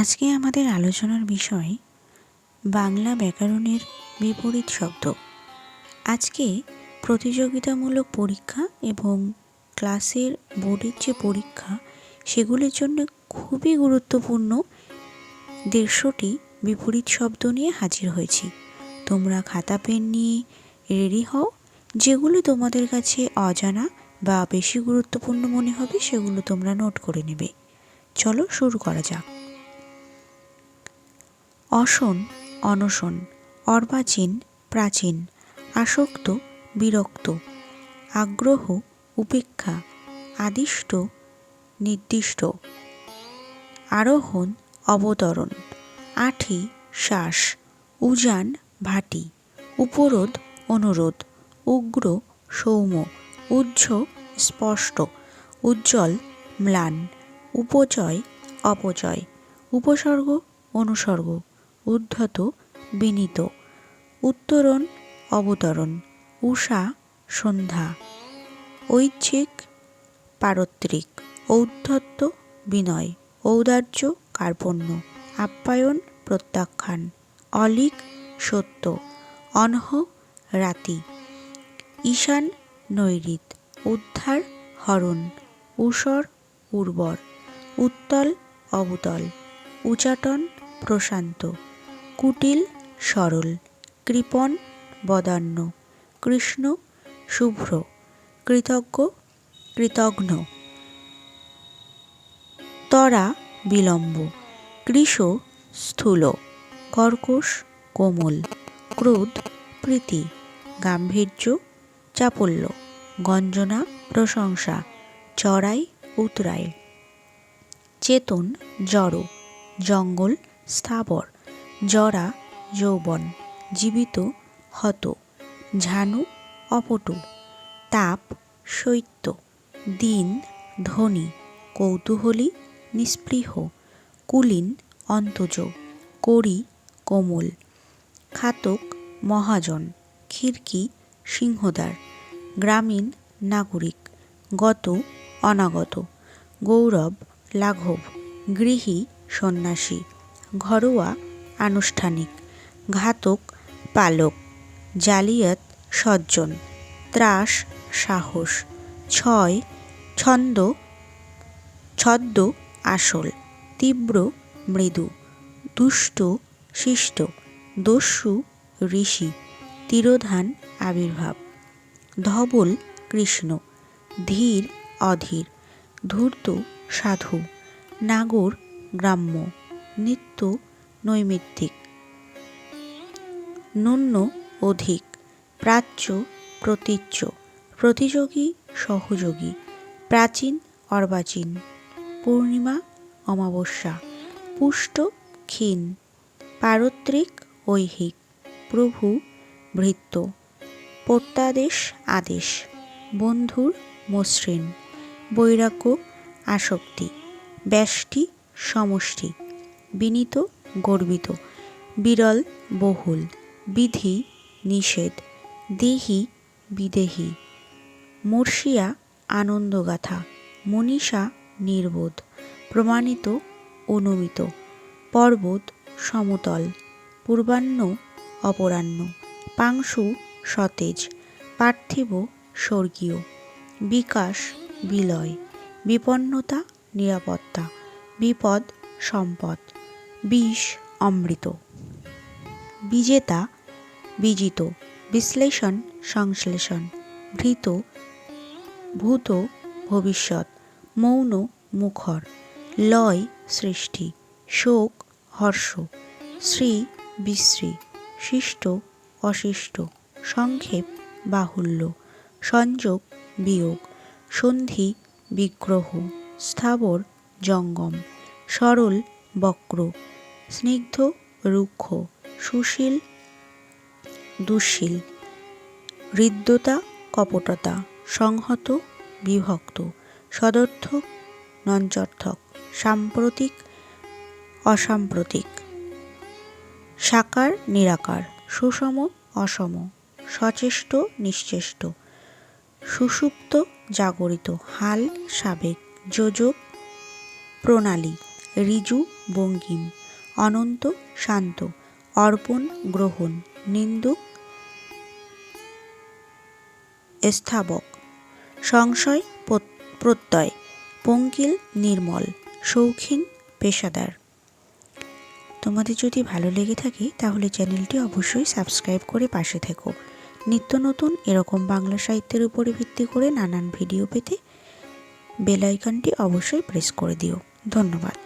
আজকে আমাদের আলোচনার বিষয় বাংলা ব্যাকরণের বিপরীত শব্দ। আজকে প্রতিযোগিতামূলক পরীক্ষা এবং ক্লাসের বোর্ডের যে পরীক্ষা, সেগুলির জন্য খুবই গুরুত্বপূর্ণ দেড়শোটি বিপরীত শব্দ নিয়ে হাজির হয়েছি। তোমরা খাতা, পেন নিয়ে রেডি হও। যেগুলো তোমাদের কাছে অজানা বা বেশি গুরুত্বপূর্ণ মনে হবে, সেগুলো তোমরা নোট করে নেবে। চলো শুরু করা যাক। অসন, অনশন, অর্বাচীন, প্রাচীন, আসক্ত, বিরক্ত, আগ্রহ, উপেক্ষা, আদিষ্ট, নির্দিষ্ট, আরোহণ, অবতরণ, আঠি, শ্বাস, উজান, ভাটি, উপরোধ, অনুরোধ, উগ্র, সৌম্য উজ্জ স্পষ্ট, উজ্জ্বল, ম্লান, উপচয়, অপচয়, উপসর্গ, অনুসর্গ। উদ্ধত, বিনীত। উত্তরণ, অবতরণ। উষা, সন্ধ্যা। ঐচ্ছিক, পারত্রিক। ঔদ্ধত্য, বিনয়। ঔদার্য, কার্পণ্য। আপ্যায়ন, প্রত্যাখ্যান। অলিক, সত্য। অনহ, রাতি। ঈশান, নৈরিত। উদ্ধার, হরণ। ঊষর উর্বর। উত্তল, অবতল। উচাটন, প্রশান্ত। কুটিল, সরল কৃপণ বদান্য, কৃষ্ণ, শুভ্র, কৃতজ্ঞ, কৃতঘ্ন। তরা, বিলম্ব কৃশ স্থূল, কর্কশ, কোমল, ক্রোধ, প্রীতি, গাম্ভীর্য, চাপল্য, গঞ্জনা, প্রশংসা, চড়াই, উতরাই। চেতন, জড়, জঙ্গল, স্থাবর জরা, যৌবন, জীবিত, হত, ঝানু, অপটু, তাপ শৈত্য দিন, ধনী, কৌতূহলী, নিস্পৃহ, কুলীন, অন্তজ করি কোমল, খাতক, মহাজন, খিড়কি, সিংহদ্বার, গ্রামীণ, নাগরিক, গত, অনাগত, গৌরব, লাঘব, গৃহী, সন্ন্যাসী, ঘরোয়া আনুষ্ঠানিক। ঘাতক, পালক। জালিয়াত, সজ্জন। ত্রাস, সাহস। ছয়, ছন্দ, ছদ্ম, আসল। তীব্র, মৃদু। দুষ্ট, শিষ্ট। দস্যু, ঋষি। তিরোধান, আবির্ভাব। ধবল, কৃষ্ণ। ধীর, অধীর। ধূর্ত, সাধু। নাগর, গ্রাম্য। নিত্য নৈমিত্তিক। ন্যূন্য অধিক, প্রাচ্য প্রতীচ্য, প্রতিযোগী সহযোগী, প্রাচীন অর্বাচীন, পূর্ণিমা অমাবস্যা, পুষ্ট ক্ষীণ, পারত্রিক ঐহিক, প্রভু ভৃত্য, প্রত্যাদেশ আদেশ, বন্ধুর মসৃণ, বৈরাগ্য আসক্তি, ব্যষ্টি সমষ্টি, বিনীত গর্বিত। বিরল, বহুল। বিধি, নিষেধ। দেহি, বিদেহী। মর্ষিয়া আনন্দগাথা। মনীষা, নির্বোধ। প্রমাণিত, অনুমিত। পর্বত, সমতল। পূর্বাহ্ন, অপরাহ্ন। পাংশু, সতেজ। পার্থিব, স্বর্গীয়। বিকাশ, বিলয়। বিপন্নতা, নিরাপত্তা। বিপদ, সম্পদ। বিষ অমৃত। বিজেতা, বিজিত, বিশ্লেষণ, সংশ্লেষণ, ভৃত, ভূত, ভবিষ্যৎ, মৌন, মুখর, লয়, সৃষ্টি, শোক, হর্ষ, শ্রী, বিশ্রী, শিষ্ট, অশিষ্ট, সংক্ষেপ, বাহুল্য, সংযোগ, বিয়োগ, সন্ধি, বিগ্রহ, স্থাবর, জঙ্গম, সরল, বক্র স্নিগ্ধ, রুক্ষ, সুশীল, দুশীল। হৃদ্যতা, কপটতা, সংহত, বিভক্ত সদর্থক নঞ্চর্থক, সাম্প্রতিক, অসাম্প্রতিক। সাকার, নিরাকার, সুষম, অসম, সচেষ্ট, নিশ্চেষ্ট। সুষুপ্ত, জাগরিত, হাল, সাবেক, যোজক, প্রণালী, রিজু, বঙ্গিম। অনন্ত শান্ত, অর্পণ গ্রহণ, নিন্দুক স্থাবক, সংশয় প্রত্যয়, পঙ্কিল নির্মল, শৌখিন পেশাদার। তোমাদের যদি ভালো লেগে থাকে, তাহলে চ্যানেলটি অবশ্যই সাবস্ক্রাইব করে পাশে থেকো। নিত্য নতুন এরকম বাংলা সাহিত্যের উপরে ভিত্তি করে নানান ভিডিও পেতে বেল আইকনটি অবশ্যই প্রেস করে দিও। ধন্যবাদ।